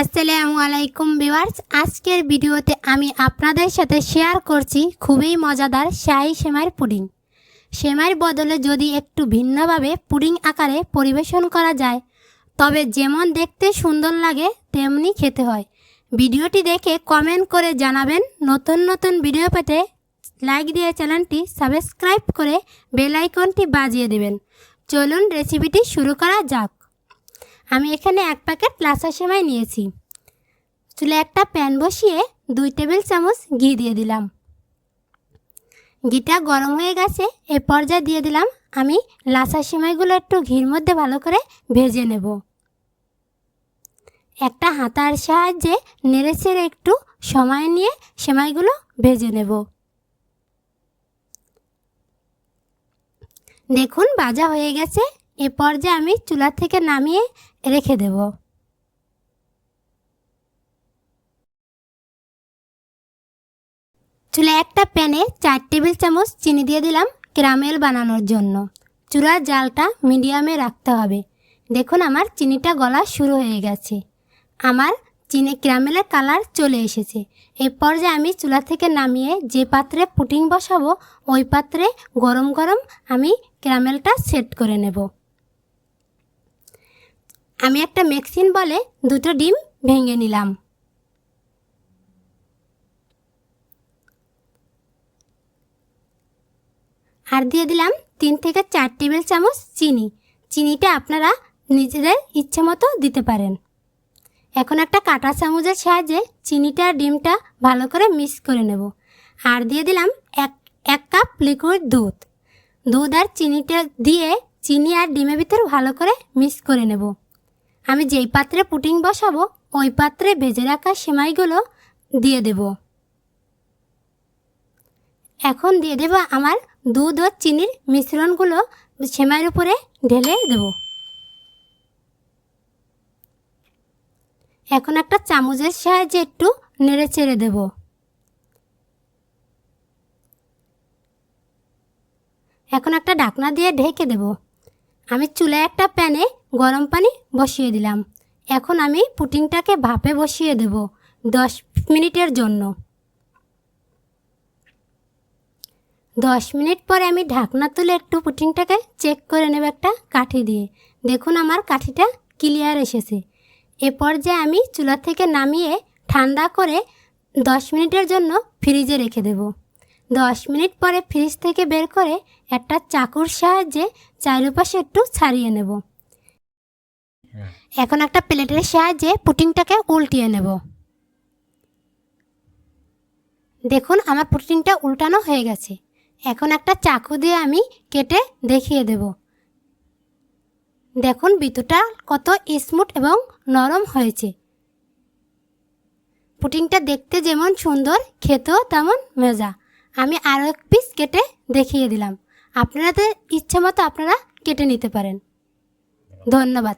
আসসালামু আলাইকুম ভিউয়ার্স। আজকের ভিডিওতে আমি আপনাদের সাথে শেয়ার করছি খুবই মজাদার শাহি সেমাইয়ের পুডিং। সেমাইয়ের বদলে যদি একটু ভিন্নভাবে পুডিং আকারে পরিবেশন করা যায়, তবে যেমন দেখতে সুন্দর লাগে, তেমনি খেতে হয়। ভিডিওটি দেখে কমেন্ট করে জানাবেন। নতুন নতুন ভিডিও পেতে লাইক দিয়ে চ্যানেলটি সাবস্ক্রাইব করে বেল আইকনটি বাজিয়ে দেবেন। চলুন রেসিপিটি শুরু করা যাক। আমি এখানে এক প্যাকেট লাসা সেমাই নিয়েছি। চুলে একটা প্যান বসিয়ে দুই টেবিল চামচ ঘি দিয়ে দিলাম। ঘিটা গরম হয়ে গেছে, এ পর্যায়ে দিয়ে দিলাম আমি লাসা সেমাইগুলো একটু ঘির মধ্যে ভালো করে ভেজে নেব। একটা হাতার সাহায্যে নেড়ে চেড়ে একটু সময় নিয়ে সেমাইগুলো ভেজে নেব। দেখুন, ভাজা হয়ে গেছে এ পর্যায়ে আমি চুলা থেকে নামিয়ে রেখে দেব। চুলা একটা প্যানে চার টেবিল চামচ চিনি দিয়ে দিলাম ক্যারামেল বানানোর জন্য। চুলার জালটা মিডিয়ামে রাখতে হবে। দেখুন আমার চিনিটা গলা শুরু হয়ে গেছে। আমার চিনি ক্যারামেলের কালার চলে এসেছে। এই পর্যায়ে আমি চুলা থেকে নামিয়ে যে পাত্রে পুটিং বসাবো, ওই পাত্রে গরম গরম আমি ক্যারামেলটা সেট করে নেব। আমি একটা মেক্সিন বলে দুটো ডিম ভেঙে নিলাম। আর দিয়ে দিলাম তিন থেকে চার টেবিল চামচ চিনি। চিনিটা আপনারা নিজেদের ইচ্ছে মতো দিতে পারেন। এখন একটা কাঁটা চামচের সাহায্যে চিনিটা ডিমটা ভালো করে মিক্স করে নেব। আর দিয়ে দিলাম এক এক কাপ লিকুইড দুধ। দুধ আর চিনিটা দিয়ে চিনি আর ডিমের ভিতরে ভালো করে মিক্স করে নেব। আমি যেই পাত্রে পুটিং বসাবো, ওই পাত্রে ভেজে রাখা সেমাইগুলো দিয়ে দেব। এখন দিয়ে দেব আমার দুধ ও চিনির মিশ্রণগুলো সেমাইয়ের উপরে ঢেলে দেব। এখন একটা চামচের সাহায্যে একটু নেড়ে চেড়ে দেব। এখন একটা ঢাকনা দিয়ে ঢেকে দেব। আমি চুলায় একটা প্যানে গরম পানি বসিয়ে দিলাম। এখন আমি পুটিংটাকে ভাপে বসিয়ে দেব দশ মিনিটের জন্য। দশ মিনিট পরে আমি ঢাকনা তুলে একটু পুটিংটাকে চেক করে নেব একটা কাঠি দিয়ে। দেখুন আমার কাঠিটা ক্লিয়ার এসেছে। এ পর্যায়ে আমি চুলা থেকে নামিয়ে ঠান্ডা করে দশ মিনিটের জন্য ফ্রিজে রেখে দেব। দশ মিনিট পরে ফ্রিজ থেকে বের করে একটা চাকুর সাহায্যে চারিপাশে একটু ছাড়িয়ে নেব। এখন একটা প্লেটের সাহায্যে পুটিংটাকে উল্টিয়ে নেব। দেখুন, আমার পুটিংটা উল্টানো হয়ে গেছে। এখন একটা চাকু দিয়ে আমি কেটে দেখিয়ে দেব। দেখুন বিতুটা কত স্মুথ এবং নরম হয়েছে। পুটিংটা দেখতে যেমন সুন্দর, খেতেও তেমন মজা। আমি আরও এক পিস কেটে দেখিয়ে দিলাম। আপনাদের ইচ্ছে মতো আপনারা কেটে নিতে পারেন। ধন্যবাদ।